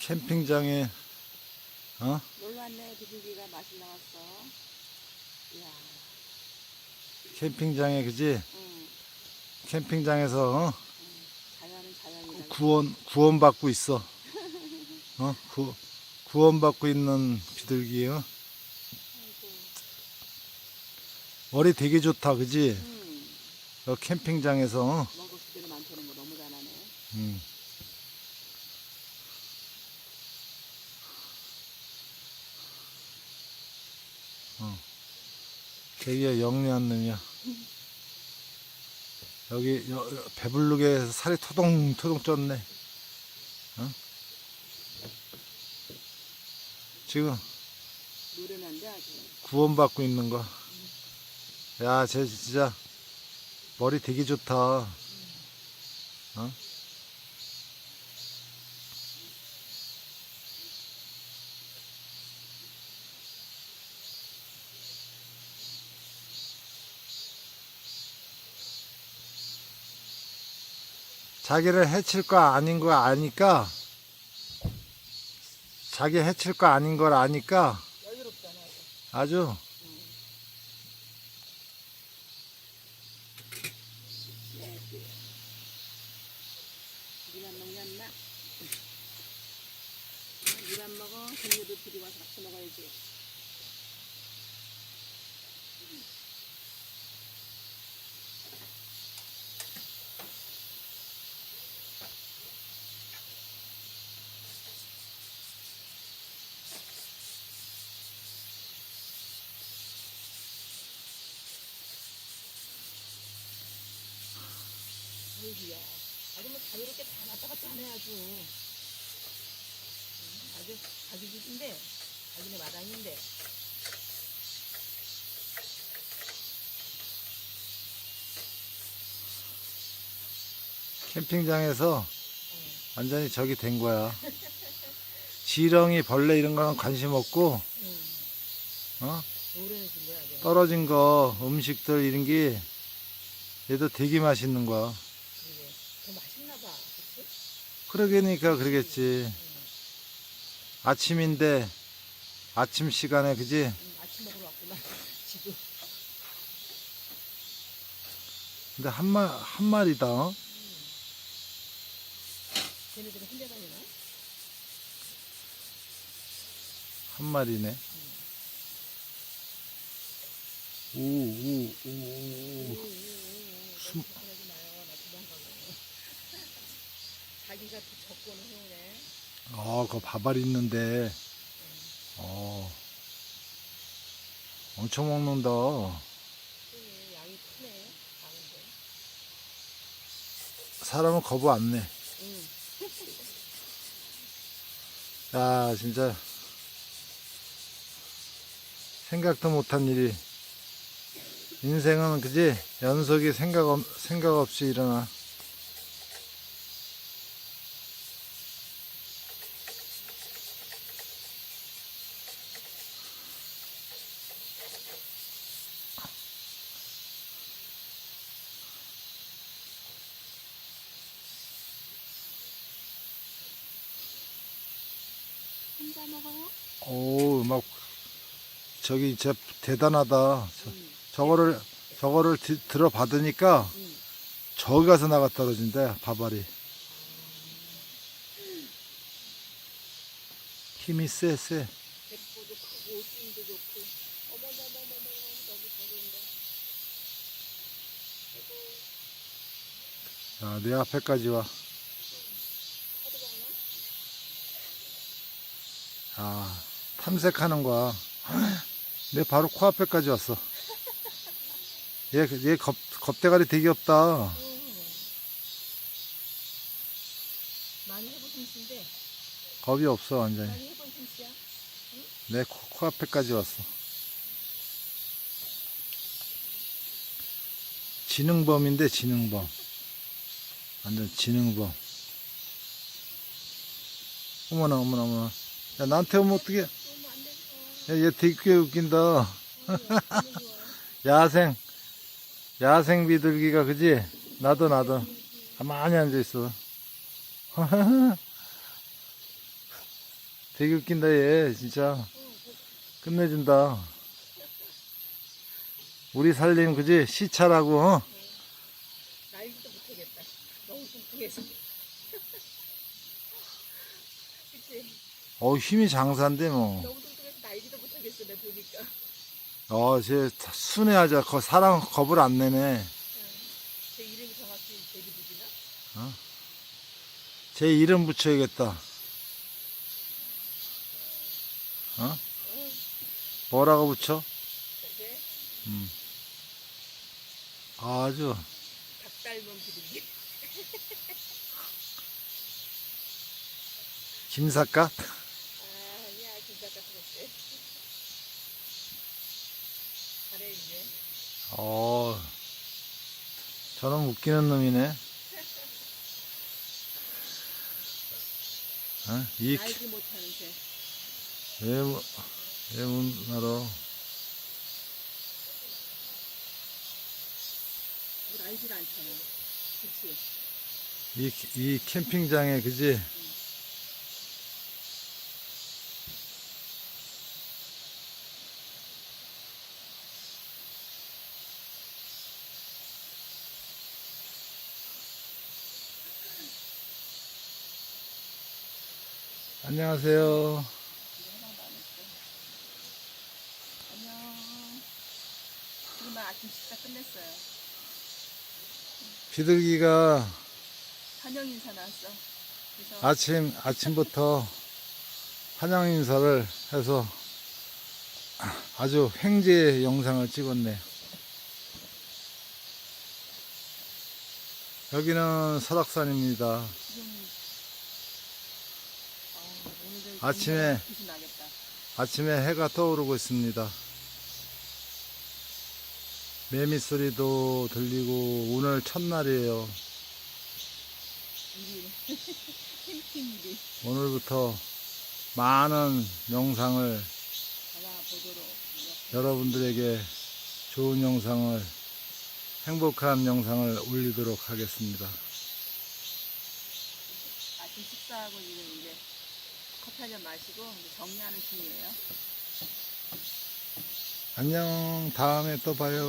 캠핑장에 어? 놀러 왔네 비둘기가 맛이 나왔어. 이야, 캠핑장에 그지? 응, 캠핑장에서 어? 자연은 자연이다. 구원 구원 받고 있어. 어? 구 구원 받고 있는 비둘기. 어? 아이고, 머리 되게 좋다, 그지? 응, 여 캠핑장에서. 어? 먹을 수들이 많다는 거 너무 잘하네. 음. 어. 되게 영리한 놈이야. 여기 여, 여- 배불르게 살이 토동토동 쪘네. 어? 지금. 구원받고 있는 거. 야, 쟤 진짜 머리 되게 좋다. 어? 자기를 해칠 거 아닌 거 아니까 자기 해칠 거 아닌 걸 아니까. 아주 네, 그. 니만 먹냐, 인마? 니만 먹어. 동료도 둘이 와서 같이 먹어야지. 어이구야. 아주 뭐 자유롭게 다 왔다 갔다 하네, 아주. 응, 아주 자기 집인데, 자기네 마당인데. 캠핑장에서 완전히 저기 된 거야. 지렁이, 벌레 이런 거는 관심 없고, 응. 어? 떨어진 거, 음식들 이런 게 얘도 되게 맛있는 거야. 그게. 더 맛있나 봐. 그치? 그러게니까 그러겠지. 아침인데, 아침 시간에, 그지? 응, 아침 먹으러 왔구나. 지금. 근데 한 마, 한 마리다. 어? 걔네들은 혼자 다니나? 한 마리네. 오, 오, 오, 오. 숨- 하지 마요. 나 도망가고. 자기가 또 접근을 해오네. 어, 그 밥알 있는데, 어, 엄청 먹는다. 양이 크네. 작은데. 사람은 거부 안 내. 응. 야, 진짜, 생각도 못한 일이. 인생은 그지? 연속이 생각, 없, 생각 없이 일어나. 혼자 먹어요? 오, 막, 저기, 진짜 대단하다. 저, 응. 저 거를, 저거를 디- 들어받으니까 응. 저기 가서 나가 떨어진대, 밥알이. 힘이 세, 세. 백보도 크고 힘도 좋고. 어머머머머머 너무 좋은데. 야, 내 앞에까지 와. 하도 먹나? 아, 탐색하는 거야. 내 바로 코앞에까지 왔어. 얘, 얘 겁, 겁대가리 되게 없다. 응. 많이 해본 솜씨인데. 겁이 없어, 완전히. 많이 해본 솜씨야. 내 코, 코앞에까지 왔어. 지능범인데, 지능범. 완전 지능범. 어머나, 어머나, 어머나. 야, 나한테 오면 어떡해. 야. 얘 되게 웃긴다. 야생. 야생 비둘기가, 그지? 나도, 나도. 가만히 앉아 있어. 되게 웃긴다 얘 진짜 끝내준다 우리 살림 그지 시차라고 어? 날지도 못하겠다. 너무 뚱뚱해서. 그치? 어 힘이 장사인데 너무 뚱뚱해서 날지도 못하겠어, 내 보니까. 뭐어쟤 순애하자 거 사람 겁을 안 내네 제 이름이 정확히 제리북이나? 제 이름 붙여야겠다 어? 뭐라고 붙여? 그게 아주 닭 닮은 비둘기. 김삿갓? 아, 아니야, 진짜 같았지. 잘해, 이제. 어 저놈 웃기는 놈이네 어? 이 날지 못하는 새. 외모, 외문화로 뭐 날질 않잖아. 그치? 이, 이 캠핑장에 그지? 안녕하세요. 안녕. 지금 아침 식사 끝냈어요. 비둘기가 환영 인사 나왔어. 그래서 아침, 아침부터 환영 인사를 해서 아주 횡재 영상을 찍었네. 여기는 설악산입니다. 지금 아침에. 아침에 해가 떠오르고 있습니다. 매미 소리도 들리고 오늘 첫날이에요. 오늘부터 많은 영상을 여러분들에게 좋은 영상을 행복한 영상을 올리도록 하겠습니다. 아침 식사하고 지금 이제 커피 한 잔 마시고 정리하는 중이에요. 안녕. 다음에 또 봐요.